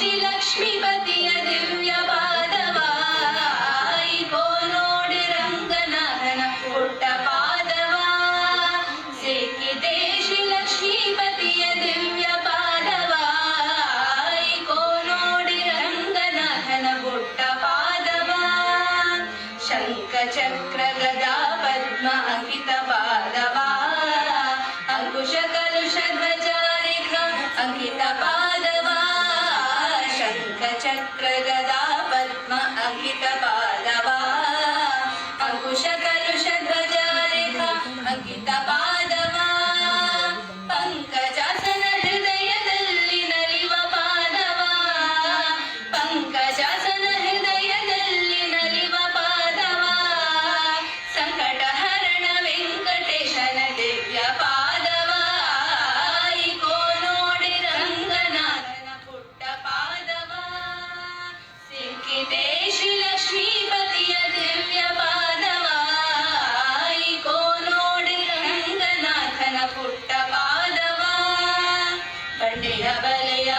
श्रीलक्ष्मीपतिर दिव्यपादवा I को नोडिरङ्गनाथन गुट्टपादवा श्रीलक्ष्मीपतिय दिव्यपादवा को नोडि रङ्गनाथन गुट्टपादवा शङ्खचक्रगदा पद्मागतवा चक्रगदा पद्म अङ्कित पादवा अङ्कुश कलुष ध्वजा रेखा பழைய வலைய